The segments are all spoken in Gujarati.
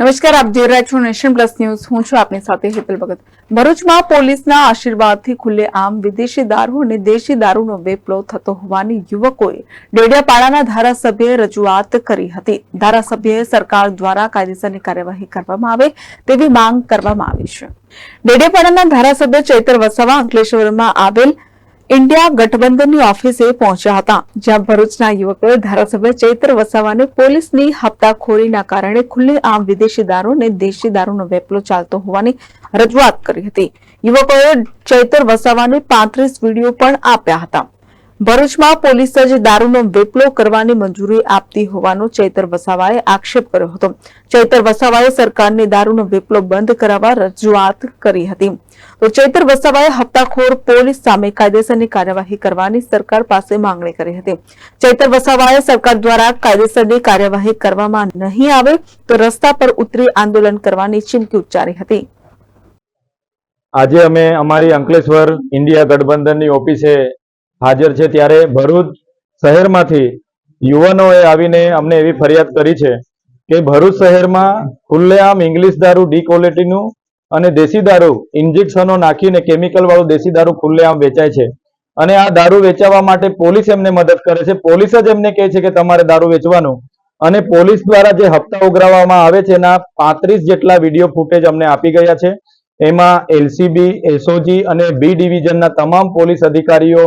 નમસ્કાર, આપ જોઈ રહ્યા છો નેશન પ્લસ ન્યૂઝ. હું છું આપની સાથે હેતલ ભગત. ભરૂચમાં પોલીસના આશીર્વાદથી ખુલ્લેઆમ વિદેશી દારૂ અને દેશી દારૂનો વેપલો થતો હોવાની યુવકોએ ડેડિયાપાડાના ધારાસભ્યએ રજૂઆત કરી હતી. ધારાસભ્યએ સરકાર દ્વારા કાયદેસરની કાર્યવાહી કરવામાં આવે તેવી માંગ કરવામાં આવી છે. ડેડિયાપાડાના ધારાસભ્ય ચૈતર વસાવા અંકલેશ્વરમાં આવેલ ઇન્ડિયા ગઠબંધનની ઓફિસે પહોંચ્યા હતા, જ્યાં ભરૂચના યુવકોએ ધારાસભ્ય ચૈત્ર વસાવાને પોલીસની હપ્તાખોરીના કારણે ખુલ્લેઆમ વિદેશી દારૂ અને દેશી દારૂનો વેપલો ચાલતો હોવાની રજૂઆત કરી હતી. યુવકોએ ચૈતર વસાવાને પાંત્રીસ વીડિયો પણ આપ્યા હતા. ભરૂચમાં પોલીસ જ દારૂનો વેપલો કરવાની મંજૂરી આપતી હોવાનો ચૈતર વસાવાએ આક્ષેપ કર્યો હતો. ચૈતર વસાવાએ સરકારને દારૂનો વેપલો બંધ કરાવવા રજૂઆત કરી હતી. તો ચૈતર વસાવાએ હપ્તાખોર પોલીસ સામે કાયદેસરની કાર્યવાહી કરવાની સરકાર પાસે માંગણી કરી હતી. ચૈતર વસાવાએ સરકાર દ્વારા કાયદેસરની કાર્યવાહી કરવામાં નહીં આવે તો રસ્તા પર ઉતરી આંદોલન કરવાની ચીમકી ઉચ્ચારી હતી. આજે અમે અમારી અંકલેશ્વર ઇન્ડિયા ગઠબંધનની ઓફિસે હાજર છે ત્યારે ભરૂચ શહેરમાંથી યુવાનોએ આવીને અમને એવી ફરિયાદ કરી છે કે ભરૂચ શહેરમાં ખુલ્લેઆમ ઇંગ્લિશ દારૂ ડી ક્વોલિટીનું અને દેશી દારૂ, ઇન્જેક્શનો નાખીને કેમિકલ વાળું દેશી દારૂ ખુલ્લેઆમ વેચાય છે. અને આ દારૂ વેચાવા માટે પોલીસ એમને મદદ કરે છે. પોલીસ જ એમને કહે છે કે તમારે દારૂ વેચવાનું. અને પોલીસ દ્વારા જે હપ્તા ઉઘરાવવામાં આવે છે, એના પાંત્રીસ જેટલા વીડિયો ફૂટેજ અમને આપી ગયા છે. એમાં એલસીબી, એસઓજી અને બી ડિવિઝનના તમામ પોલીસ અધિકારીઓ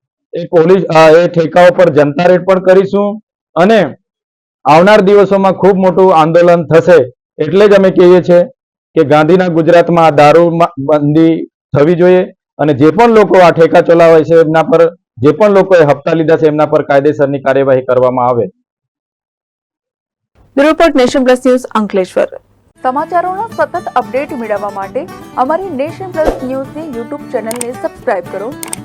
એ પોલીસ એ ઠેકાઓ પર જનતા રેડ પણ કરીશું અને આવનાર દિવસોમાં ખૂબ મોટું આંદોલન થશે એટલે જ અમે કહીએ છીએ કે ગાંધીના ગુજરાતમાં આ દારૂ બંધી થવી જોઈએ અને જે પણ લોકો આ ઠેકા ચલાવે છે એમના પર જે પણ લોકોએ હપ્તા લીધા છે એમના પર કાયદેસરની કાર્યવાહી કરવામાં આવે. Report nation plus news Ankleshwar. સમાચારોનો સતત અપડેટ મેળવવા માટે અમારી નેશન પ્લસ ન્યૂઝની યુટ્યુબ ચેનલને સબસ્ક્રાઇબ કરો.